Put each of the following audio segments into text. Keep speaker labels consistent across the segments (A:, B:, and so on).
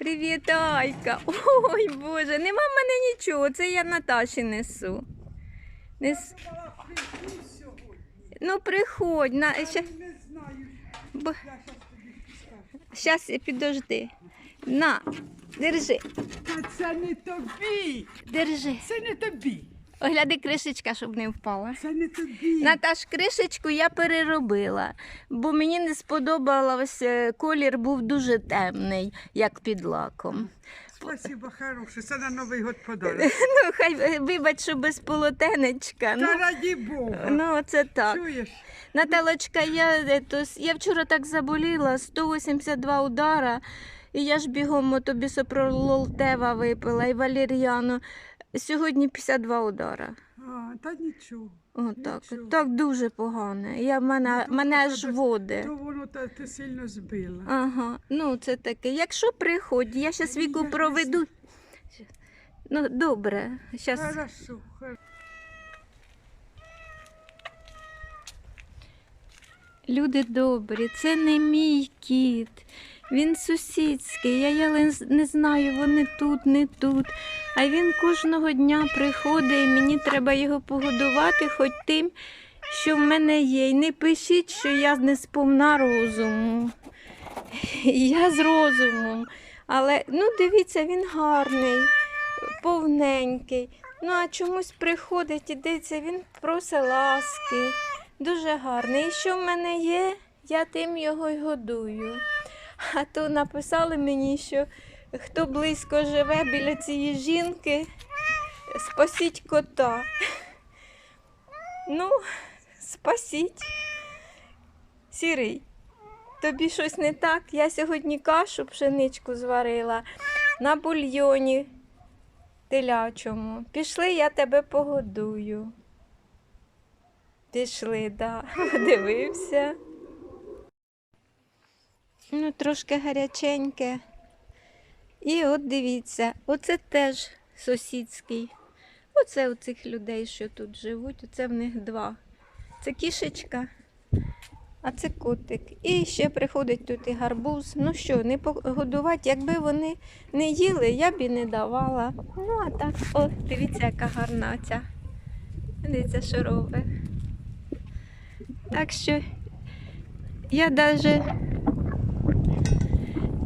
A: Привіт, Айка. Ой, Боже, нема в мене нічого. Це я Наташі несу. Нес... Ну, приходь. На... Ща...
B: Не знаю,
A: Бо...
B: щас.
A: Щас, підожди. На, держи,
B: Та це не тобі,
A: держи.
B: це не тобі,
A: Огляди кришечка, щоб не впала.
B: це не тобі.
A: Наташ, кришечку я переробила, бо мені не сподобалося, колір був дуже темний, як під лаком.
B: Спасибо, хороше, це на Новий год подарок.
A: Ну, хай е, вибач, що без полотенечка. Ну,
B: раді Бога.
A: ну це так.
B: Чуєш?
A: Наталочка, я, е, то, я вчора так заболіла, 182 удара, і я ж бігом ото бісопролол Тева випила і валер'яну. Сьогодні 52 удара.
B: А, та нічого.
A: О, так,
B: Нічого.
A: так дуже погано. Я, мене,
B: Ну,
A: мене аж води.
B: То воно та ти сильно збила.
A: Ага, ну це таке. Якщо приходь, я зараз віку проведу. Ну, добре, зараз.
B: Хорошо, хорошо.
A: Люди добрі, це не мій кіт. Він сусідський. Я, не знаю, вони тут, не тут. А він кожного дня приходить і мені треба його погодувати хоч тим, що в мене є. І не пишіть, що я не сповна розуму. Я з розумом. Але ну дивіться, він гарний, повненький. Ну а чомусь приходить, ідеться, він просить ласки. Дуже гарний. І що в мене є, я тим його й годую. А то написали мені, що хто близько живе біля цієї жінки, спасіть кота. Ну, спасіть. Сірий, тобі щось не так? Я сьогодні кашу пшеничку зварила на бульйоні телячому. Пішли, я тебе погодую. Пішли, да. Дивився. Ну, трошки гаряченьке. І от дивіться, оце теж сусідський. Оце у цих людей, що тут живуть, оце в них два. Це кішечка, а це котик. І ще приходить тут і гарбуз. Ну що, не погодувати, якби вони не їли, я б і не давала. Ну, а так, о, дивіться, яка гарна ця. Дивіться, що робить. Так що я навіть,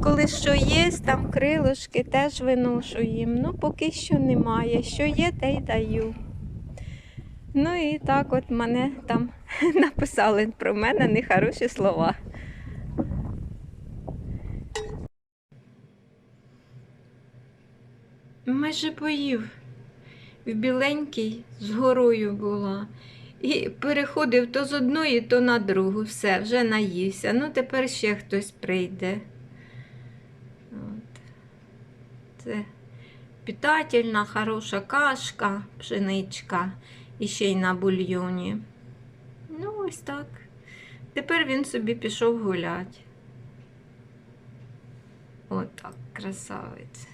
A: коли що є, там крилишки, теж виношу їм. Ну, поки що немає. Що є, те й даю. Ну і так от мене там написали про мене нехороші слова. Майже поїв. В біленькій з горою була. І переходив то з одної, то на другу. Все, вже наївся. Ну, тепер ще хтось прийде. От. Це питательна, хороша кашка, пшеничка і ще й на бульйоні. Ну, ось так. Тепер він собі пішов гуляти. Отак, красавець.